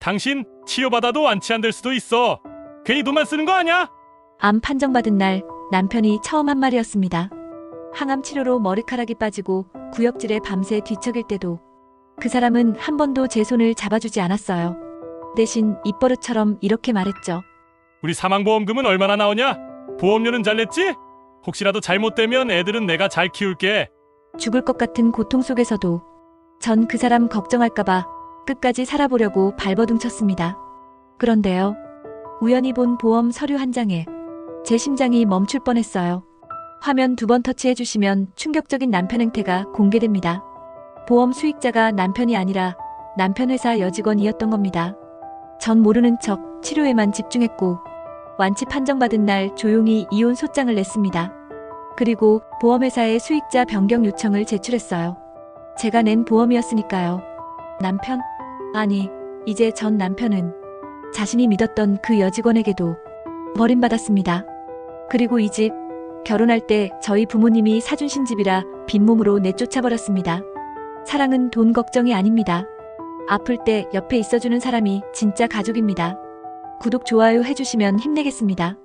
당신 치료받아도 완치 안될 수도 있어. 괜히 돈만 쓰는 거 아니야? 암 판정받은 날 남편이 처음 한 말이었습니다. 항암 치료로 머리카락이 빠지고 구역질에 밤새 뒤척일 때도 그 사람은 한 번도 제 손을 잡아주지 않았어요. 대신 입버릇처럼 이렇게 말했죠. 우리 사망보험금은 얼마나 나오냐? 보험료는 잘 냈지? 혹시라도 잘못되면 애들은 내가 잘 키울게. 죽을 것 같은 고통 속에서도 전 그 사람 걱정할까봐 끝까지 살아보려고 발버둥 쳤습니다. 그런데요. 우연히 본 보험 서류 한 장에 제 심장이 멈출 뻔했어요. 화면 두 번 터치해 주시면 충격적인 남편 행태가 공개됩니다. 보험 수익자가 남편이 아니라 남편 회사 여직원이었던 겁니다. 전 모르는 척 치료에만 집중했고 완치 판정받은 날 조용히 이혼 소장을 냈습니다. 그리고 보험회사에 수익자 변경 요청을 제출했어요. 제가 낸 보험이었으니까요. 남편? 아니, 이제 전 남편은 자신이 믿었던 그 여직원에게도 버림받았습니다. 그리고 이 집, 결혼할 때 저희 부모님이 사주신 집이라 빈몸으로 내쫓아버렸습니다. 사랑은 돈 걱정이 아닙니다. 아플 때 옆에 있어주는 사람이 진짜 가족입니다. 구독, 좋아요 해주시면 힘내겠습니다.